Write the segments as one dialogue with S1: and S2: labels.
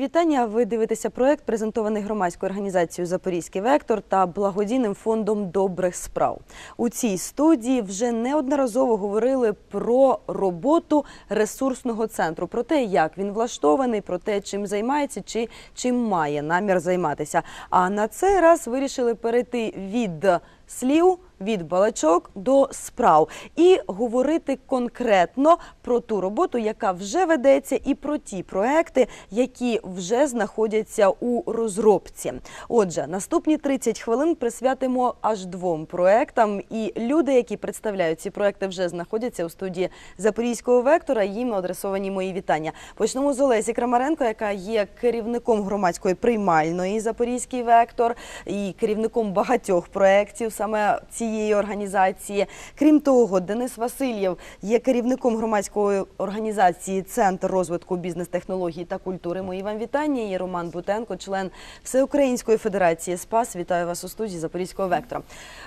S1: Вітання. Ви дивитеся проект, презентований громадською організацією Запорізький вектор та благодійним фондом добрих справ. У цій студії вже неодноразово говорили про роботу ресурсного центру, про те, як він влаштований, про те, чим займається чи чим має намір займатися. А на цей раз вирішили перейти від слів. Від балачок до справ і говорити конкретно про ту роботу, яка вже ведеться, і про ті проекти, які вже знаходяться у розробці. Отже, наступні 30 хвилин присвятимо аж двом проектам. І люди, які представляють ці проекти, вже знаходяться у студії Запорізького вектора. Їм адресовані мої вітання. Почнемо з Олесі Крамаренко, яка є керівником громадської приймальної Запорізький вектор і керівником багатьох проєктів саме цієї організації. Крім того, Денис Васильєв є керівником громадської організації Центр розвитку бізнес-технологій та культури. Мої вам вітання. І Роман Бутенко, член Всеукраїнської федерації СПАС. Вітаю вас у студії Запорізького вектора.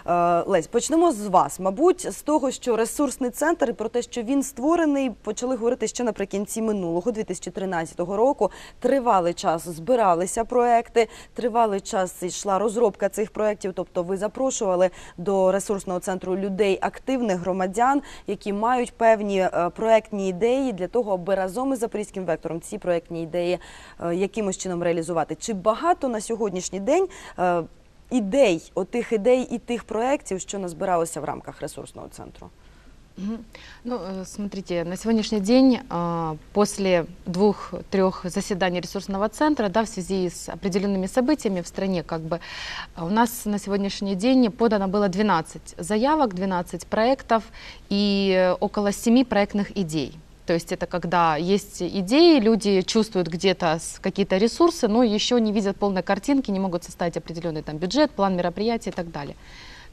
S1: Е, Лесь, почнемо з вас. Мабуть, з того, що ресурсний центр і про те, що він створений, почали говорити ще наприкінці минулого 2013 року. Тривалий час збиралися проекти, тривалий час йшла розробка цих проєктів. Тобто, ви запрошували до ресурсного центру людей, активних громадян, які мають певні е, проектні ідеї для того, аби разом із запорізьким вектором ці проектні ідеї е, якимось чином реалізувати. Чи багато на сьогоднішній день е, ідей, отих ідей і тих проєктів, що назбиралися в рамках ресурсного центру?
S2: Ну, э, смотрите, на сегодняшний день, а, после двух-трех заседаний ресурсного центра, да, в связи с определенными событиями в стране, как бы, а, у нас на сегодняшний день подано было 12 заявок, 12 проектов и э, около 7 проектных идей. То есть это когда есть идеи, люди чувствуют где-то какие-то ресурсы, но еще не видят полной картинки, не могут составить определенный там бюджет, план мероприятий и так далее.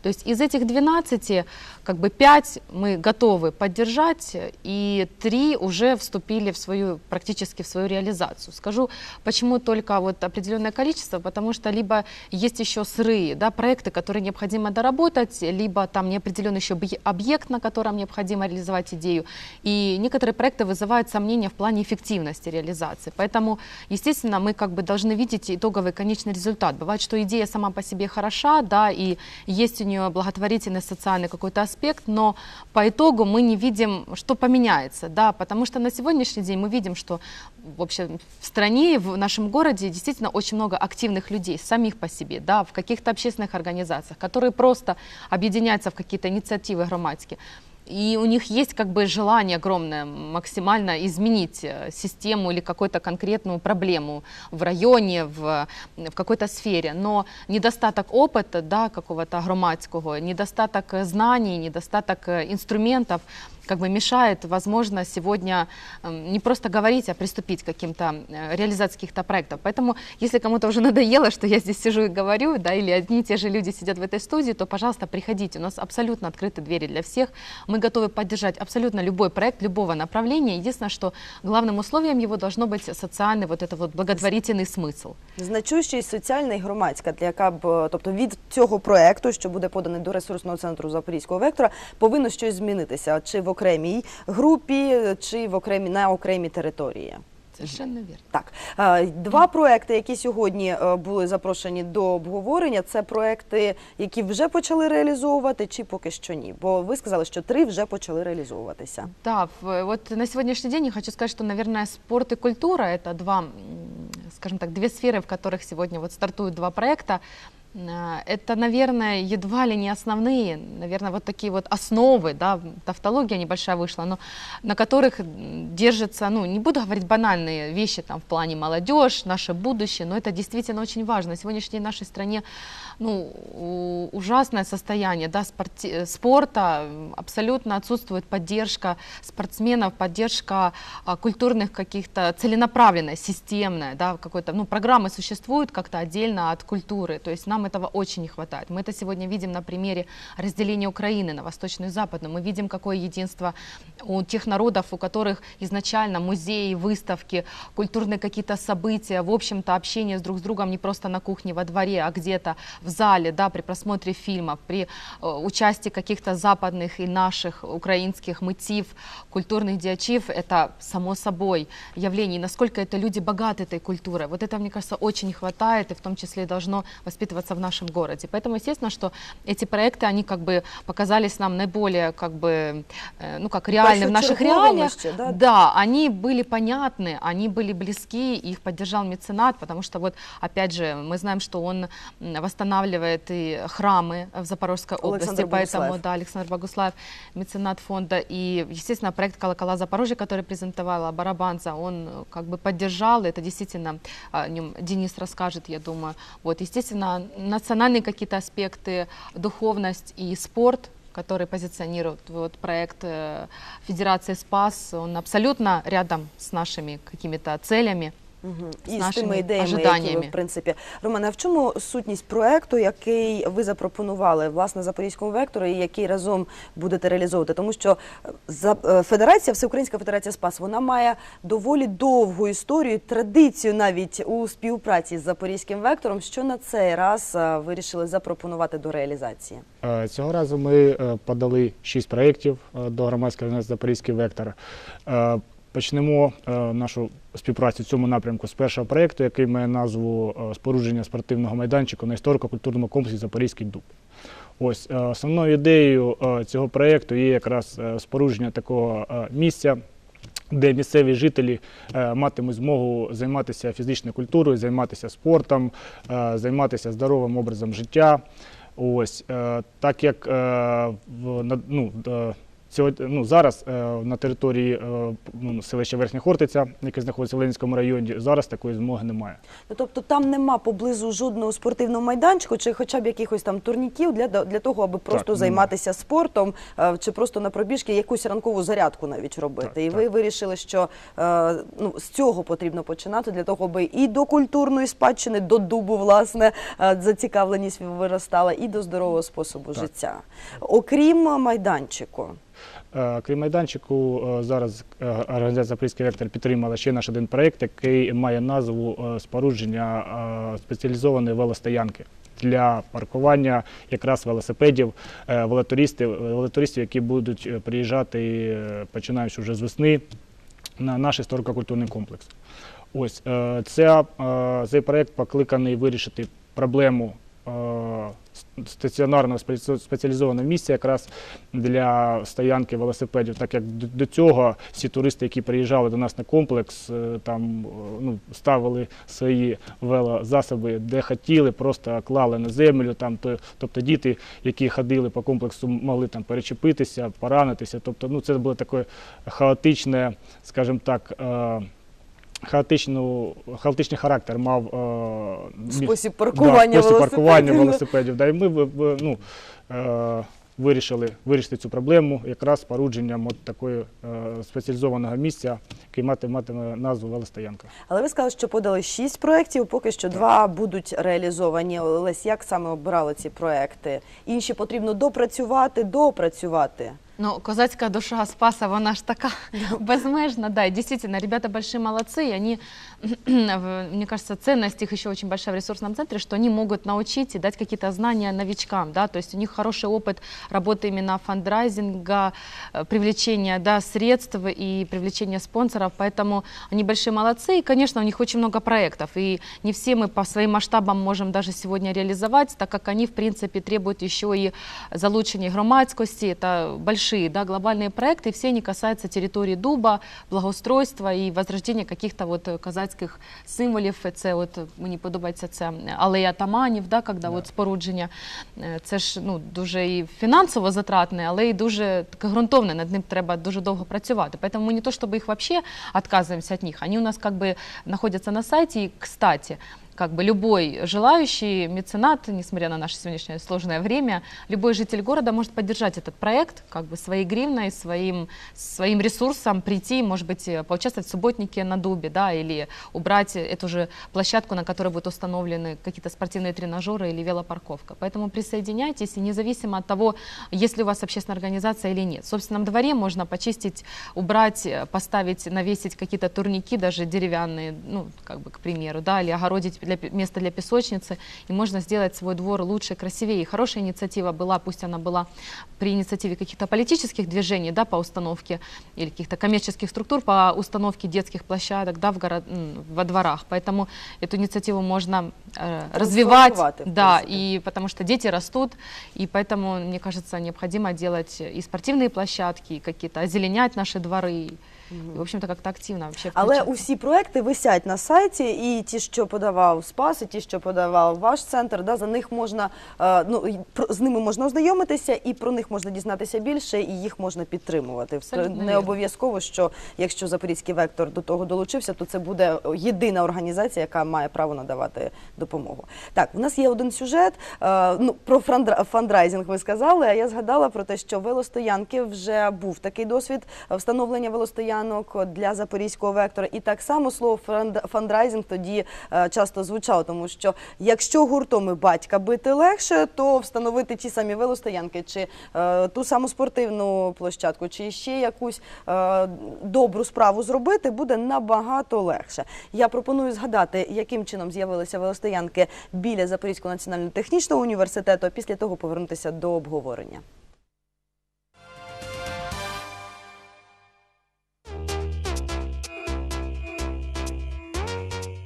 S2: То есть из этих 12, как бы 5 мы готовы поддержать, и 3 уже вступили в свою, практически в свою реализацию. Скажу, почему только вот определенное количество, потому что либо есть еще сырые да, проекты, которые необходимо доработать, либо там неопределенный еще объ- объект, на котором необходимо реализовать идею. И некоторые проекты вызывают сомнения в плане эффективности реализации. Поэтому, естественно, мы как бы должны видеть итоговый конечный результат. Бывает, что идея сама по себе хороша, да, и есть у нее благотворительный социальный какой-то аспект, но по итогу мы не видим, что поменяется, да, потому что на сегодняшний день мы видим, что в общем в стране, в нашем городе действительно очень много активных людей, самих по себе, да, в каких-то общественных организациях, которые просто объединяются в какие-то инициативы громадские. И у них есть как бы желание огромное максимально изменить э, систему или какую-то конкретную проблему в районе, в, в какой-то сфере. Но недостаток опыта, да, какого-то громадского, недостаток э, знаний, недостаток э, инструментов как бы мешает, возможно, сегодня эм, не просто говорить, а приступить к каким-то э, реализации каких-то проектов. Поэтому, если кому-то уже надоело, что я здесь сижу и говорю, да, или одни и те же люди сидят в этой студии, то, пожалуйста, приходите. У нас абсолютно открыты двери для всех. Мы готовы поддержать абсолютно любой проект, любого направления. Единственное, что главным условием его должно быть социальный вот это вот благотворительный смысл.
S1: Значущість соціальна і громадська, для яка б, е, тобто від цього проекту, що буде поданий до ресурсного центру Запорізького вектора, повинно щось змінитися чи в окремій групі, чи в окремій на окремій території.
S2: Совершенно верно.
S1: Так, е, два проекти, які сьогодні е, були запрошені до обговорення, це проекти, які вже почали реалізовувати, чи поки що ні? Бо ви сказали, що три вже почали реалізовуватися.
S2: Да, в- вот на сегодняшний день я хочу сказать, что, наверное, спорт и культура – это два, м, скажем так, две сферы, в которых сегодня вот стартуют два проекта. Э, Это, наверное, едва ли не основные, наверное, вот такие вот основы, да, тавтология небольшая вышла, но на которых держится, ну, не буду говорить банальные вещи там в плане молодежь, наше будущее, но это действительно очень важно. В нашей стране ну, ужасное состояние да, спорти- э, спорта, абсолютно отсутствует поддержка спортсменов, поддержка а, культурных каких-то целенаправленная, системная, да, какой-то, ну, программы существуют как-то отдельно от культуры, то есть нам нам этого очень не хватает. Мы это сегодня видим на примере разделения Украины на восточную и западную. Мы видим, какое единство у тех народов, у которых изначально музеи, выставки, культурные какие-то события, в общем-то, общение с друг с другом не просто на кухне, во дворе, а где-то в зале, да, при просмотре фильмов, при э, участии каких-то западных и наших украинских мытив, культурных диачив, это само собой явление. И насколько это люди богаты этой культурой. Вот это, мне кажется, очень не хватает, и в том числе должно воспитываться в нашем городе. Поэтому, естественно, что эти проекты, они как бы показались нам наиболее, как бы, э, ну, как реальны в наших
S1: Першочерговими
S2: реалиях.
S1: ще, да?
S2: Да, они были понятны, они были близки, их поддержал меценат, потому что вот, опять же, мы знаем, что он м, восстанавливает и храмы в Запорожской области,
S1: Александр
S2: поэтому,
S1: Богуслаев.
S2: да, Александр Богуслаев, меценат фонда, и, естественно, проект «Колокола Запорожья», который презентовала Барабанца, он э, как бы поддержал, это действительно о нем Денис расскажет, я думаю. Вот, естественно, национальные какие-то аспекты, духовность и спорт, который позиционирует вот проект э, Федерации Спас, он абсолютно рядом с нашими какими-то целями. З
S1: І з
S2: нашими
S1: тими ідеями, які ви, в принципі. Романе, а в чому сутність проекту, який ви запропонували власне запорізькому вектору, і який разом будете реалізовувати? Тому що е, за е, федерація, Всеукраїнська федерація СПАС, вона має доволі довгу історію, традицію навіть у співпраці з запорізьким вектором. Що на цей раз е, вирішили запропонувати до реалізації?
S3: Цього разу ми подали шість проєктів до громадської організації Запорізький вектор. Почнемо е, нашу співпрацю в цьому напрямку з першого проєкту, який має назву е, спорудження спортивного майданчику на історико-культурному комплексі Запорізький дуб. Ось е, основною ідеєю цього проєкту є якраз спорудження такого місця, де місцеві жителі матимуть змогу займатися фізичною культурою, займатися спортом, займатися здоровим образом життя. Ось так як ну, сьогодні, ну, зараз е, на території е, ну, селища Верхня Хортиця, яке знаходиться в Ленінському районі, зараз такої змоги немає.
S1: Ну, тобто там нема поблизу жодного спортивного майданчику, чи хоча б якихось там турніків для, для того, аби просто
S3: нема.
S1: займатися спортом, е, чи просто на пробіжки якусь ранкову зарядку навіть робити.
S3: Так,
S1: і
S3: так.
S1: ви вирішили, що ну, з цього потрібно починати для того, аби і до культурної спадщини, до дубу, власне, зацікавленість виростала, і до здорового способу
S3: Так.
S1: життя. Окрім майданчику.
S3: Е, Крім майданчику, е, зараз е, організація Запорізький вектор підтримала ще наш один проєкт, який має назву спорудження спеціалізованої велостоянки для паркування якраз велосипедів, велотуристів, велотуристів, які будуть приїжджати починаючи вже з весни на наш історико-культурний комплекс. Ось цей проєкт покликаний вирішити проблему стаціонарного спеці- спеціалізованого місця якраз для стоянки велосипедів, так як до до цього всі туристи, які приїжджали до нас на комплекс, е, там е, ну, ставили свої велозасоби, де хотіли, просто клали на землю. Там, то, тобто діти, які ходили по комплексу, могли там перечепитися, поранитися. Тобто, ну, це було таке хаотичне, скажімо так. Хаотичну, хаотичний характер мав е,
S1: Спосіб паркування
S3: да, спосіб паркування
S1: велосипедів.
S3: Да, і ми ну, е, вирішили вирішити цю проблему якраз спорудженням от такої е, спеціалізованого місця, який мати, матиме назву велостоянка.
S1: Але ви сказали, що подали шість проєктів, поки що два будуть реалізовані. Олесь, як саме обирали ці проекти? Інші потрібно допрацювати, доопрацювати.
S2: Ну, козацкая душа Спаса, она ж така безмежна, да, и действительно, ребята большие молодцы, и они, мне кажется, ценность их еще очень большая в ресурсном центре, что они могут научить и дать какие-то знания новичкам, да, то есть у них хороший опыт работы именно фандрайзинга, привлечения, да, средств и привлечения спонсоров, поэтому они большие молодцы, и, конечно, у них очень много проектов, и не все мы по своим масштабам можем даже сегодня реализовать, так как они, в принципе, требуют еще и залучения громадскости, это большие, да, глобальные проекты, и все они касаются территории дуба, благоустройства и возрождения каких-то вот э, казацьких символів. Це от мені подобається це алея таманів, да, когда
S3: Да.
S2: от спорудження. Е, Це ж ну дуже і фінансово затратне, але і дуже таке ґрунтовне. Над ним треба дуже довго працювати. Поэтому мы не то чтобы их вообще отказываемся от них, они у нас как бы находятся на сайте. И, кстати, как бы любой желающий меценат, несмотря на наше сегодняшнее сложное время, любой житель города может поддержать этот проект, как бы своей гривной, своим, своим ресурсом прийти, может быть, э, поучаствовать в субботнике на Дубе, да, или убрать эту же площадку, на которой будут установлены какие-то спортивные тренажеры или велопарковка. Поэтому присоединяйтесь, и независимо от того, есть ли у вас общественная организация или нет. В собственном дворе можно почистить, убрать, э, поставить, навесить какие-то турники, даже деревянные, ну, как бы, к примеру, да, или огородить для, место для песочницы, и можно сделать свой двор лучше, красивее. И хорошая инициатива была, пусть она была при инициативе каких-то политических движений, да, по установке, или каких-то коммерческих структур по установке детских площадок, да, в город, во дворах. Поэтому эту инициативу можно э, развивать,
S1: Трансформувати, в
S2: да, и потому что дети растут, и поэтому, мне кажется, необходимо делать и спортивные площадки, и какие-то озеленять наши дворы, и, в общем-то, как-то активно вообще
S1: Але
S2: включаться.
S1: усі проекти висять на сайті, і ті, що подавав СПАС, і ті, що подавав ваш центр, да, за них можна е, ну і про- з ними можна ознайомитися, і про них можна дізнатися більше, і їх можна підтримувати.
S2: Абсолютно
S1: Не
S2: вірно.
S1: обов'язково, що якщо Запорізький вектор до того долучився, то це буде єдина організація, яка має право надавати допомогу. Так, у нас є один сюжет. е, Ну про франдра- фандрайзинг ви сказали. А я згадала про те, що велостоянки вже був такий досвід е, встановлення велостоянок для запорізького вектора. І так само слово фандрайзинг тоді е, часто звучало, тому що якщо гуртом і батька бити легше, то встановити ті самі велостоянки, чи е, ту саму спортивну площадку, чи ще якусь е, добру справу зробити, буде набагато легше. Я пропоную згадати, яким чином з'явилися велостоянки біля Запорізького національного технічного університету, а після того повернутися до обговорення.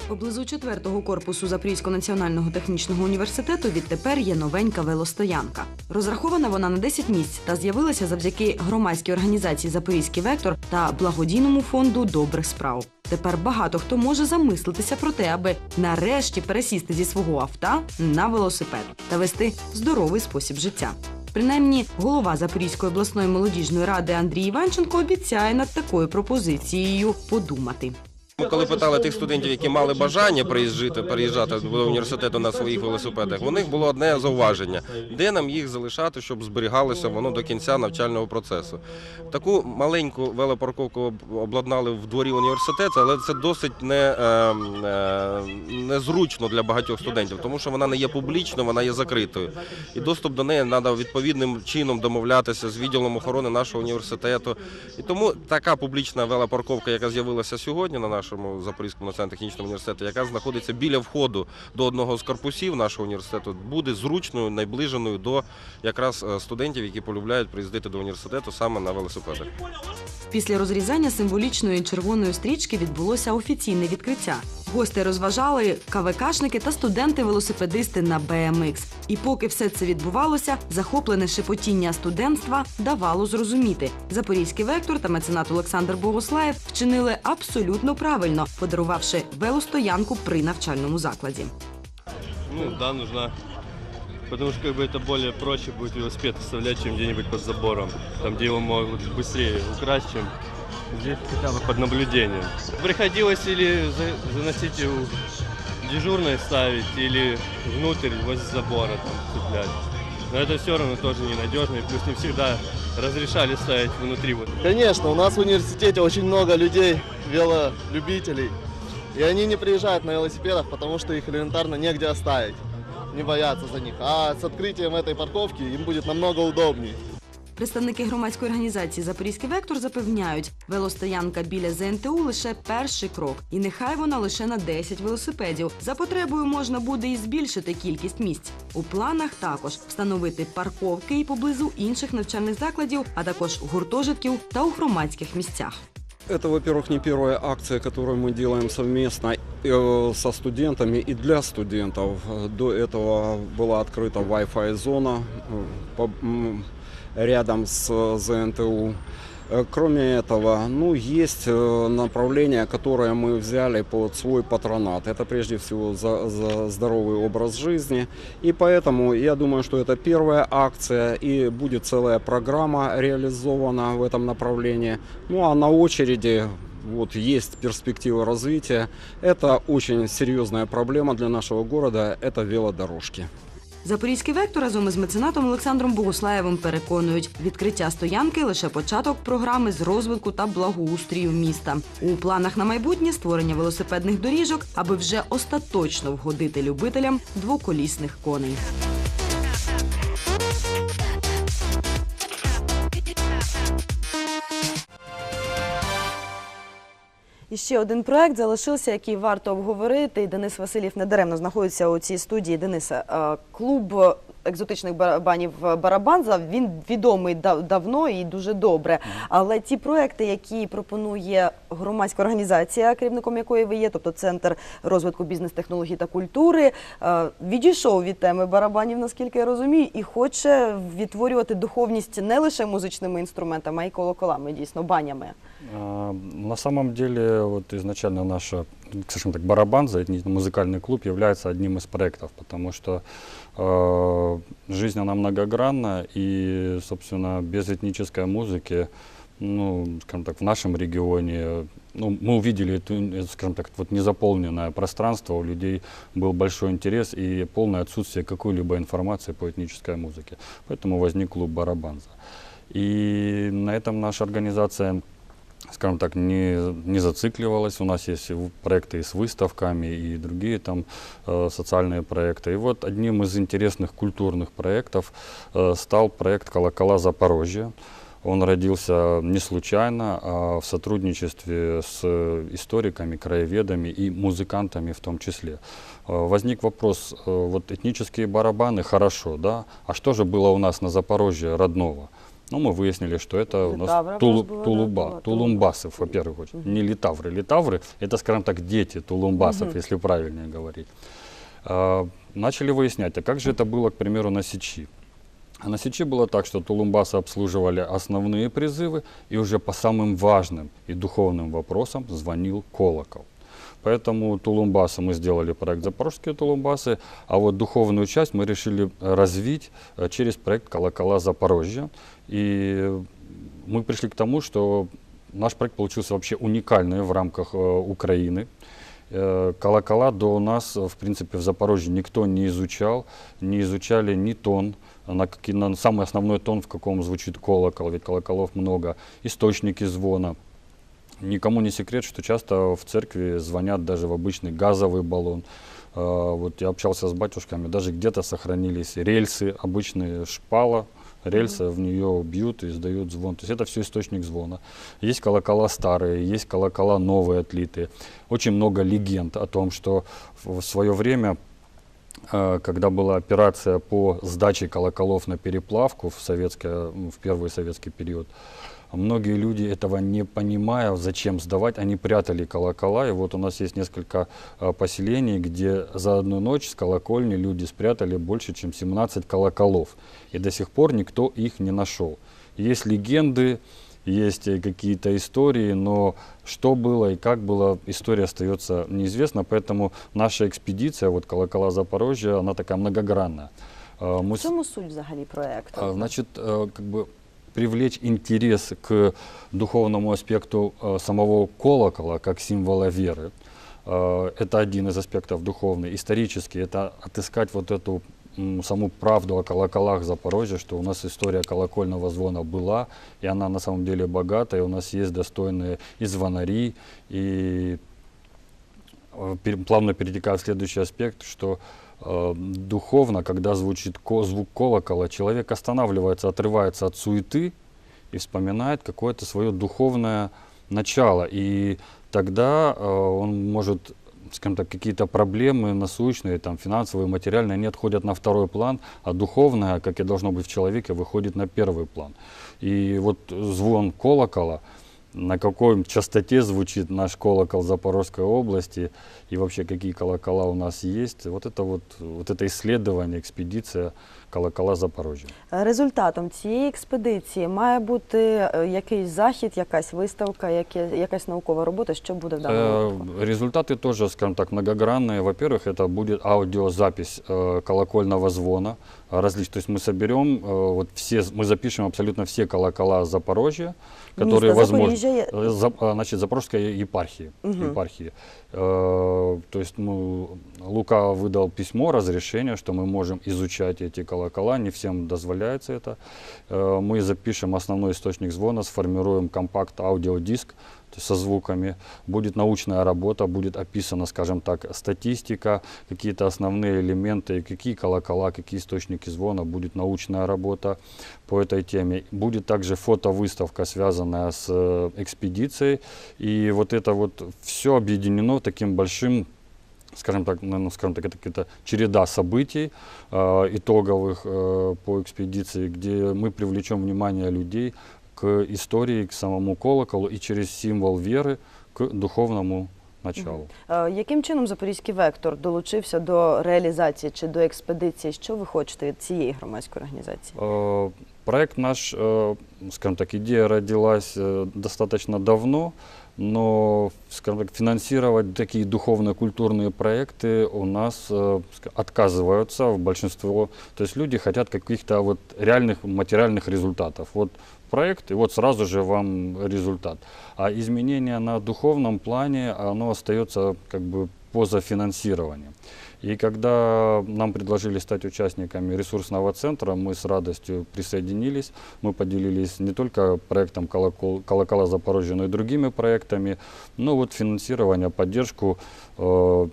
S1: Поблизу четвертого корпусу Запорізького національного технічного університету відтепер є новенька велостоянка. Розрахована вона на 10 місць та з'явилася завдяки громадській організації Запорізький вектор та благодійному фонду добрих справ. Тепер багато хто може замислитися про те, аби нарешті пересісти зі свого авто на велосипед та вести здоровий спосіб життя. Принаймні, голова Запорізької обласної молодіжної ради Андрій Іванченко обіцяє над такою пропозицією подумати.
S4: Ми коли питали тих студентів, які мали бажання приїжджати, переїжджати до університету на своїх велосипедах, у них було одне зауваження: де нам їх залишати, щоб зберігалося воно до кінця навчального процесу. Таку маленьку велопарковку обладнали в дворі університету, але це досить не, е, е, незручно для багатьох студентів, тому що вона не є публічною, вона є закритою. І доступ до неї треба відповідним чином домовлятися з відділом охорони нашого університету. І тому така публічна велопарковка, яка з'явилася сьогодні на нашому Запорізькому національно-технічному університету, яка знаходиться біля входу до одного з корпусів нашого університету, буде зручною, найближеною до якраз е, студентів, які полюбляють приїздити до університету саме на велосипедах.
S1: Після розрізання символічної червоної стрічки відбулося офіційне відкриття. Гості розважали КВКшники та студенти-велосипедисти на BMX. І поки все це відбувалося, захоплене шепотіння студентства давало зрозуміти. Запорізький вектор та меценат Олександр Богослаєв вчинили абсолютно правильно, подарувавши велостоянку при навчальному закладі.
S5: Ну да, нужна. Потому что как бы это более проще будет велосипед оставлять, чем где-нибудь под забором. Там, где его могут быстрее украсть, чем здесь хотя бы под наблюдением. Приходилось или за- заносить его дежурной ставить, или внутрь возле забора там цеплять. Но это все равно тоже ненадежно, и плюс не всегда разрешали ставить внутри вот
S6: Конечно, у нас в университете очень много людей, велолюбителей. И они не приезжают на велосипедах, потому что их элементарно негде оставить. Не боятся за них. А с открытием этой парковки им будет намного удобнее.
S1: Представники громадської організації Запорізький вектор запевняють, велостоянка біля ЗНТУ лише перший крок, і нехай вона лише на 10 велосипедів. За потребою можна буде і збільшити кількість місць. У планах також встановити парковки і поблизу інших навчальних закладів, а також гуртожитків та у громадських місцях.
S7: Это, во-первых, не первая акция, которую мы делаем совместно э, со студентами и для студентов. До этого была открыта Wi-Fi зона э, по- м, рядом с э, ЗНТУ. Э, Кроме этого, ну, есть э, направление, которое мы взяли под свой патронат. Это прежде всего за, за здоровый образ жизни. И поэтому я думаю, что это первая акция и будет целая программа реализована в этом направлении. Ну а на очереди вот есть перспективы развития. Это очень серьезная проблема для нашего города, это велодорожки.
S1: Запорізький вектор разом із меценатом Олександром Богуслаєвим переконують, відкриття стоянки лише початок програми з розвитку та благоустрію міста. У планах на майбутнє створення велосипедних доріжок, аби вже остаточно вгодити любителям двоколісних коней. І ще один проект залишився, який варто обговорити. І Денис Васильєв недаремно знаходиться у цій студії. Дениса, е, клуб екзотичних барабанів Барабанза. Він відомий дав- давно і дуже добре. Але ті проекти, які пропонує громадська організація, керівником якої ви є, тобто Центр розвитку бізнес-технологій та культури, е, відійшов від теми барабанів, наскільки я розумію, і хоче відтворювати духовність не лише музичними інструментами, а й колоколами, дійсно, банями.
S8: На самом деле, вот изначально наша, скажем так, барабанза, этни- музыкальный клуб является одним из проектов, потому что э, жизнь она многогранна, и, собственно, без этнической музыки, ну, скажем так, в нашем регионе, ну, мы увидели, это, э, скажем так, вот незаполненное пространство, у людей был большой интерес и полное отсутствие какой-либо информации по этнической музыке. Поэтому возник клуб Барабанза. И на этом наша организация скажем так, не, не зацикливалась. У нас есть проекты и с выставками, и другие там э, социальные проекты. И вот одним из интересных культурных проектов э, стал проект «Колокола Запорожья». Он родился не случайно, а в сотрудничестве с историками, краеведами и музыкантами в том числе. Э, Возник вопрос, э, вот этнические барабаны хорошо, да, а что же было у нас на Запорожье родного? Ну, мы выяснили, что это у нас
S1: да,
S8: тулуба,
S1: была,
S8: тулумбасы, во-первых, очень. не литавры. Литавры – это, скажем так, дети тулумбасов, если правильнее говорить. А, Начали выяснять, а как же это было, к примеру, на Сечи? А на Сечи было так, что тулумбасы обслуживали основные призывы, и уже по самым важным и духовным вопросам звонил колокол. Поэтому Тулумбасы мы сделали проект «Запорожские Тулумбасы», а вот духовную часть мы решили развить э, через проект «Колокола Запорожья». И мы пришли к тому, что наш проект получился вообще уникальный в рамках э, Украины. Э, Колокола до нас, э, в принципе, в Запорожье никто не изучал, не изучали ни тон, на, на самый основной тон, в каком звучит колокол, ведь колоколов много, источники звона. Никому не секрет, что часто в церкви звонят даже в обычный газовый баллон. А, Вот я общался с батюшками, даже где-то сохранились рельсы, обычные шпала, рельсы, в нее бьют и издают звон. То есть это все источник звона. Есть колокола старые, есть колокола новые, отлитые. Очень много легенд о том, что в свое время э, когда была операция по сдаче колоколов на переплавку в, советское, м, в первый советский период, многие люди этого не понимая, зачем сдавать, они прятали колокола. И вот у нас есть несколько э, поселений, где за одну ночь с колокольни люди спрятали больше, чем 17 колоколов. И до сих пор никто их не нашел. Есть легенды, есть э, какие-то истории, но что было и как было, история остается неизвестна. Поэтому наша экспедиция, вот колокола Запорожья, она такая многогранная. Э, Мы
S1: В чому суть взагалі проекту?
S8: а, Значит, э, как бы привлечь интерес к духовному аспекту э, самого колокола как символа веры. Э, Это один из аспектов духовный. Исторический – это отыскать вот эту саму правду о колоколах Запорожья, что у нас история колокольного звона была, и она на самом деле богата, и у нас есть достойные и звонари, и э, плавно перетекая в следующий аспект, что духовно, когда звучит ко- звук колокола, человек останавливается, отрывается от суеты и вспоминает какое-то свое духовное начало. И тогда э, он может скажем так, какие-то проблемы насущные, там, финансовые, материальные, они отходят на второй план, а духовное, как и должно быть в человеке, выходит на первый план. И вот звон колокола, на какой частоте звучит наш колокол Запорожской области и вообще какие колокола у нас есть. Вот это вот, вот это исследование, экспедиция колокола Запорожья.
S1: Результатом цієї експедиції має бути е, якийсь захід, якась виставка, яке, якась наукова робота, що буде в даному
S8: Э,
S1: випадку.
S8: Результаты тоже, скажем так, многогранные. Во-первых, это будет аудиозапись э, колокольного звона. Различ... То есть мы соберем, э, вот все, мы запишем абсолютно все колокола Запорожья, которые
S1: Міста
S8: возможно.
S1: Запоріжжя Запоріжжя є
S8: Э, За- а, Значит, Запорожской епархии.
S1: Мгм.
S8: епархии. Э, То есть ну, Лука выдал письмо, разрешение, что мы можем изучать эти колокола. Не всем дозволяется это. Э, Мы запишем основной источник звона, сформируем компакт-аудиодиск со звуками. Будет научная работа, будет описана, скажем так, статистика, какие-то основные элементы, какие колокола, какие источники звона. Будет научная работа по этой теме. Будет также фотовыставка, связанная с э, экспедицией. И вот это вот все объединено таким большим скажем так, ну, скажем так, это какая-то череда событий э, итоговых э, по экспедиции, где мы привлечем внимание людей к истории, к самому колоколу и через символ веры к духовному началу.
S1: Е, Яким чином Запорізький вектор долучився до реалізації чи до експедиції? Що ви хочете від цієї громадської організації?
S8: Э, Проект наш, э, скажем так, идея родилась э, достаточно давно, но, скажем так, финансировать такие духовно-культурные проекты у нас э, ска- отказываются в большинство. То есть люди хотят каких-то вот реальных материальных результатов. Вот проект, и вот сразу же вам результат. А изменение на духовном плане, оно остается как бы поза финансированием. И когда нам предложили стать участниками ресурсного центра, мы с радостью присоединились. Мы поделились не только проектом «Колокол- «Колокола Запорожья», но и другими проектами. Ну вот финансирование, поддержку, э,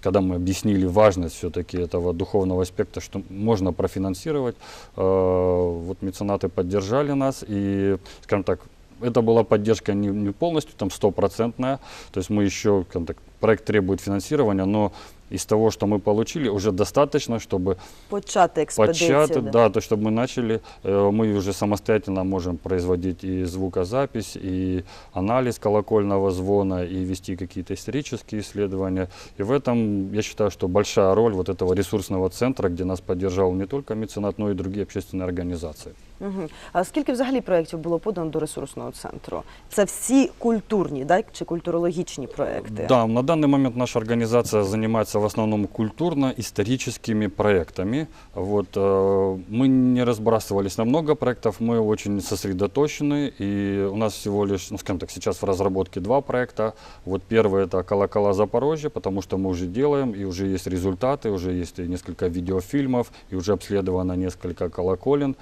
S8: когда мы объяснили важность все-таки этого духовного аспекта, что можно профинансировать, э, вот меценаты поддержали нас и, скажем так, это была поддержка не, не полностью, там стопроцентная, то есть мы еще, скажем так, проект требует финансирования, но из того, что мы получили, уже достаточно, чтобы
S1: Почати експедицію.
S8: почать,
S1: да.
S8: да, то чтобы мы начали, э, мы уже самостоятельно можем производить и звукозапись, и анализ колокольного звона, и вести какие-то исторические исследования. И в этом, я считаю, что большая роль вот этого ресурсного центра, где нас поддержал не только меценат, но и другие общественные организации.
S1: Угу. А скільки взагалі проєктів було подано до ресурсного центру? Це всі культурні, да, чи культурологічні проекти?
S8: Да, на данный момент наша организация занимается в основном культурно-историческими проектами. Вот, э, мы не разбрасывались на много проектов, мы очень сосредоточены, и у нас всего лишь, ну, скажем так, сейчас в разработке два проекта. Вот первый это «Колокола Запорожья», потому что мы уже делаем, и уже есть результаты, уже есть несколько видеофильмов, и уже обследовано несколько колоколен.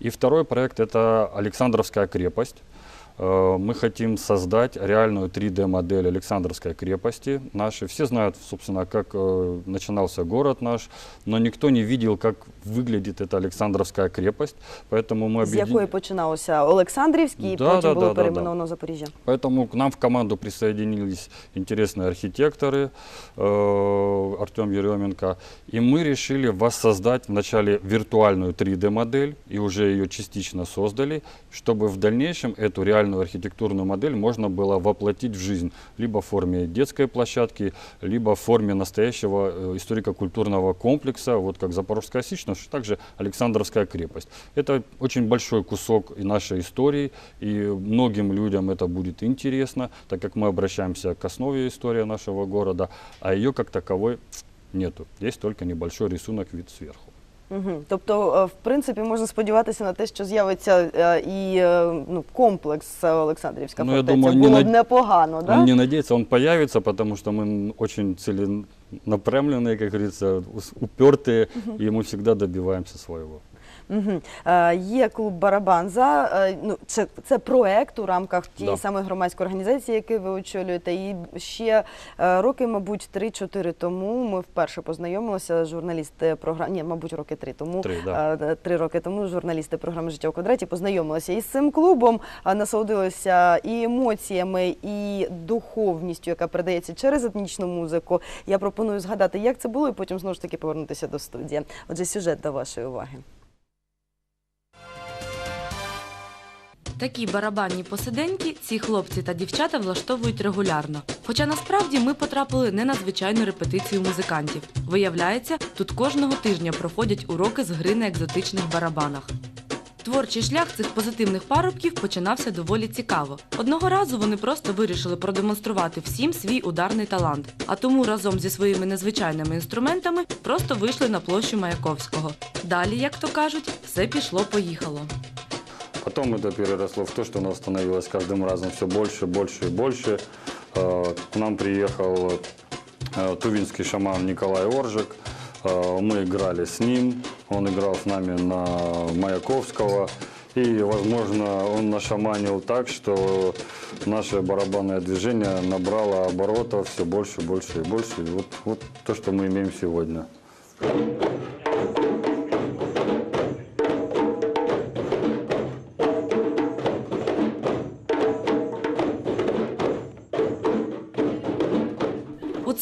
S8: И второй проект это «Александровская крепость». Э, Мы хотим создать реальную 3D-модель Александровской крепости нашей. Все знают, собственно, как э, начинался город наш, но никто не видел, как выглядит эта Александровская крепость. Поэтому мы
S1: З якої
S8: объедин-
S1: починалося Олександрівський, і
S8: Да,
S1: потім
S8: да,
S1: було
S8: да, да,
S1: перейменовано Запоріжжя.
S8: Поэтому к нам в команду присоединились интересные архитекторы, э, Артем Еременко, и мы решили воссоздать вначале виртуальную 3D-модель, и уже ее частично создали, чтобы в дальнейшем эту реальную архитектурную модель можно было воплотить в жизнь, либо в форме детской площадки, либо в форме настоящего э, историко-культурного комплекса, вот как Запорожская Сич, но также Александровская крепость. Это очень большой кусок нашей истории, и многим людям это будет интересно, так как мы обращаемся к основе истории нашего города, а ее как таковой нету. Есть только небольшой рисунок вид сверху.
S1: Угу. Тобто, е, в принципі, можна сподіватися на те, що з'явиться е, і е, ну, комплекс е, Олександрівська
S8: Ну, я
S1: фортеця.
S8: думаю, не
S1: Було б
S8: над-
S1: непогано, да?
S8: Он не надеется, он появится, потому что мы очень целенаправленные, как говорится, ус- упертые, и мы всегда добиваемся своего.
S1: Угу. Е, є клуб Барабанза. Е, ну, це, це проект у рамках тієї
S8: Да.
S1: самої громадської організації, яку ви очолюєте. І ще е, роки, мабуть, 3-4 тому ми вперше познайомилися. Журналісти програми, ні, мабуть, роки три тому.
S8: Три, да.
S1: Е, Три роки тому журналісти програми Життя у квадраті познайомилися із цим клубом, а, насолодилися і емоціями, і духовністю, яка передається через етнічну музику. Я пропоную згадати, як це було, і потім знову ж таки повернутися до студії. Отже, сюжет до вашої уваги.
S9: Такі барабанні посиденьки ці хлопці та дівчата влаштовують регулярно. Хоча насправді ми потрапили не на звичайну репетицію музикантів. Виявляється, тут кожного тижня проходять уроки з гри на екзотичних барабанах. Творчий шлях цих позитивних парубків починався доволі цікаво. Одного разу вони просто вирішили продемонструвати всім свій ударний талант, а тому разом зі своїми незвичайними інструментами просто вийшли на площу Маяковського. Далі, як то кажуть, все пішло-поїхало.
S8: Потом это переросло в то, что у нас становилось каждым разом все больше, больше и больше. Э, К нам приехал э, тувинский шаман Николай Оржик. Э, Мы играли с ним, он играл с нами на Маяковского. И, возможно, он нашаманил так, что наше барабанное движение набрало оборотов все больше, больше и больше. И вот, вот то, что мы имеем сегодня.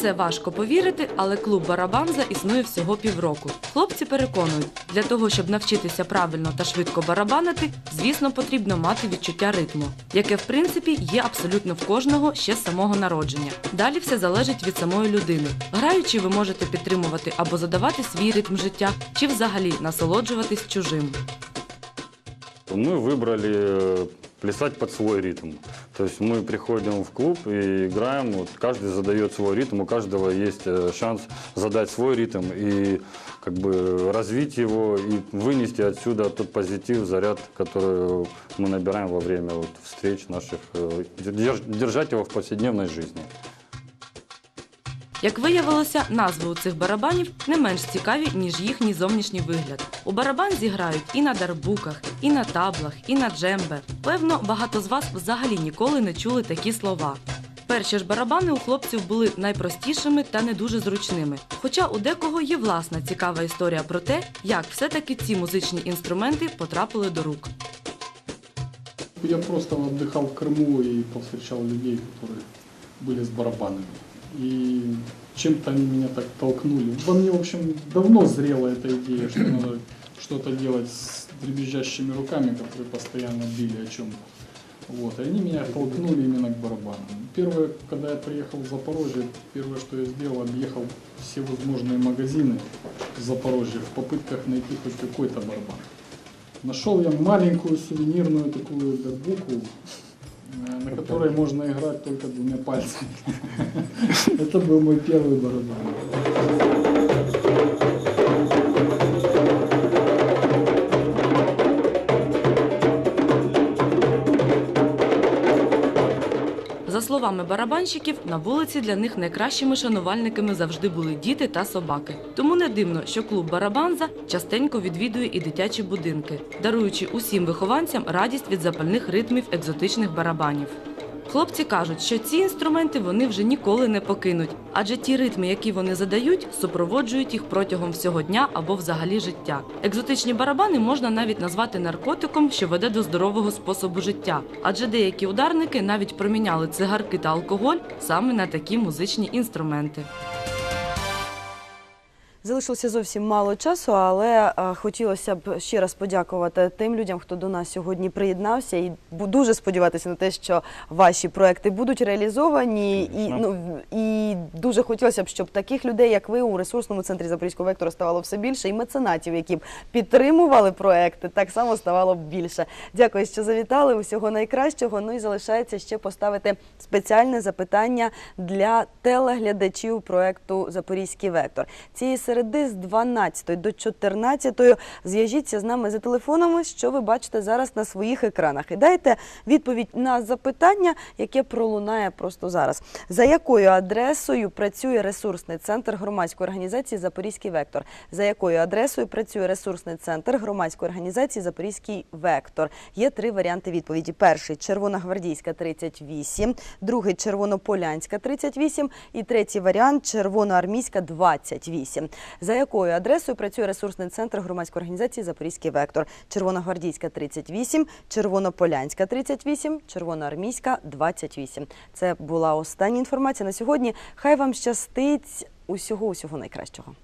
S9: це важко повірити, але клуб Барабанза існує всього півроку. Хлопці переконують, для того, щоб навчитися правильно та швидко барабанити, звісно, потрібно мати відчуття ритму, яке в принципі є абсолютно в кожного ще з самого народження. Далі все залежить від самої людини. Граючи, ви можете підтримувати або задавати свій ритм життя, чи взагалі насолоджуватись чужим.
S8: Мы выбрали э, плясать под свой ритм. То есть мы приходим в клуб и играем, вот каждый задает свой ритм, у каждого есть э, шанс задать свой ритм и как бы развить его и вынести отсюда тот позитив, заряд, который мы набираем во время вот, встреч наших, э, держ- держать его в повседневной жизни.
S9: Як виявилося, назви у цих барабанів не менш цікаві, ніж їхній зовнішній вигляд. У барабан зіграють і на дарбуках, і на таблах, і на джембе. Певно, багато з вас взагалі ніколи не чули такі слова. Перші ж барабани у хлопців були найпростішими та не дуже зручними. Хоча у декого є власна цікава історія про те, як все-таки ці музичні інструменти потрапили до рук.
S10: Я просто отдыхал в Крыму и повстречал людей, которые были с барабанами. И чем-то они меня так толкнули. Во мне, в общем, давно зрела эта идея, что надо что-то делать с дребезжащими руками, которые постоянно били о чем-то. Вот, и они меня толкнули именно к барабанам. Первое, когда я приехал в Запорожье, первое, что я сделал, объехал все возможные магазины в Запорожье в попытках найти хоть какой-то барабан. Нашел я маленькую сувенирную такую дарбуку, э, на которой можно играть только двумя пальцами. Это был мой первый барабан.
S9: Словами барабанщиків, на вулиці для них найкращими шанувальниками завжди були діти та собаки. Тому не дивно, що клуб Барабанза частенько відвідує і дитячі будинки, даруючи усім вихованцям радість від запальних ритмів екзотичних барабанів. Хлопці кажуть, що ці інструменти вони вже ніколи не покинуть, адже ті ритми, які вони задають, супроводжують їх протягом всього дня або взагалі життя. Екзотичні барабани можна навіть назвати наркотиком, що веде до здорового способу життя, адже деякі ударники навіть проміняли цигарки та алкоголь саме на такі музичні інструменти.
S1: Залишилося зовсім мало часу, але е, хотілося б ще раз подякувати тим людям, хто до нас сьогодні приєднався, і дуже сподіватися на те, що ваші проекти будуть реалізовані. І, ну, і дуже хотілося б, щоб таких людей, як ви, у ресурсному центрі Запорізького вектора ставало все більше, і меценатів, які б підтримували проекти, так само ставало б більше. Дякую, що завітали. Усього найкращого. Ну і залишається ще поставити спеціальне запитання для телеглядачів проекту Запорізький вектор. Цієї середи з 12 до 14 зв'яжіться з нами за телефонами, що ви бачите зараз на своїх екранах. І дайте відповідь на запитання, яке пролунає просто зараз. За якою адресою працює ресурсний центр громадської організації Запорізький вектор? За якою адресою працює ресурсний центр громадської організації Запорізький вектор? Є три варіанти відповіді. Перший Червоногвардійська 38, другий Червонополянська 38 і третій варіант Червоноармійська 28. За якою адресою працює ресурсний центр громадської організації Запорізький вектор? Червоногвардійська 38, Червонополянська 38, Червоноармійська 28. Це була остання інформація на сьогодні. Хай вам щастить усього усього найкращого.